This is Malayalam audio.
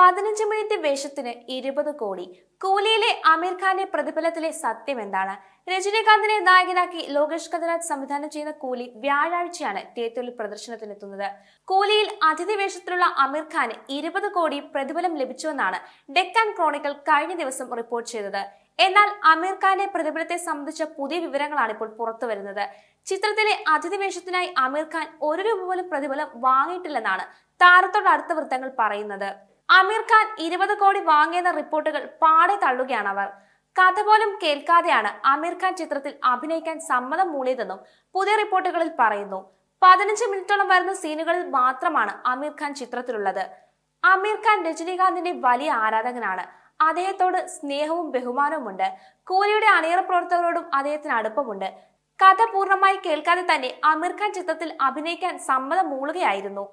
പതിനഞ്ച് മിനിറ്റ് വേഷത്തിന് ഇരുപത് കോടി. കൂലിയിലെ ആമിർ ഖാന്റെ പ്രതിഫലത്തിലെ സത്യം എന്താണ് രജനീകാന്തിനെ നായകനാക്കി ലോകേഷ് കഥനാഥ് സംവിധാനം ചെയ്യുന്ന കൂലി വ്യാഴാഴ്ചയാണ് തിയേറ്ററിൽ പ്രദർശനത്തിനെത്തുന്നത്. കൂലിയിൽ അതിഥി വേഷത്തിലുള്ള അമീർ ഖാന് ഇരുപത് കോടി പ്രതിഫലം ലഭിച്ചുവെന്നാണ് ഡെക്കാൻ ക്രോണിക്കൽ കഴിഞ്ഞ ദിവസം റിപ്പോർട്ട് ചെയ്തത്. എന്നാൽ അമീർ ഖാന്റെ പ്രതിഫലത്തെ സംബന്ധിച്ച പുതിയ വിവരങ്ങളാണ് ഇപ്പോൾ പുറത്തു വരുന്നത്. ചിത്രത്തിലെ അതിഥി വേഷത്തിനായി അമീർ ഖാൻ ഒരു രൂപ പോലും പ്രതിഫലം വാങ്ങിയിട്ടില്ലെന്നാണ് താരത്തോട് അടുത്ത വൃത്തങ്ങൾ പറയുന്നത്. ആമീർ ഖാൻ ഇരുപത് കോടി വാങ്ങിയെന്ന റിപ്പോർട്ടുകൾ പാടെ തള്ളുകയാണ് അവർ കഥ പോലും കേൾക്കാതെയാണ് അമീർ ഖാൻ ചിത്രത്തിൽ അഭിനയിക്കാൻ സമ്മതം മൂളിയതെന്നും പുതിയ റിപ്പോർട്ടുകളിൽ പറയുന്നു. പതിനഞ്ച് മിനിറ്റോളം വരുന്ന സീനുകളിൽ മാത്രമാണ് അമീർ ഖാൻ ചിത്രത്തിലുള്ളത്. അമീർ ഖാൻ രജനീകാന്തിന്റെ വലിയ ആരാധകനാണ്. അദ്ദേഹത്തോട് സ്നേഹവും ബഹുമാനവും ഉണ്ട് കൂലിയുടെ അണിയറ പ്രവർത്തകരോടും അദ്ദേഹത്തിന് അടുപ്പമുണ്ട്. കഥ പൂർണമായി കേൾക്കാതെ തന്നെ അമീർ ഖാൻ ചിത്രത്തിൽ അഭിനയിക്കാൻ സമ്മതം മൂളുകയായിരുന്നു.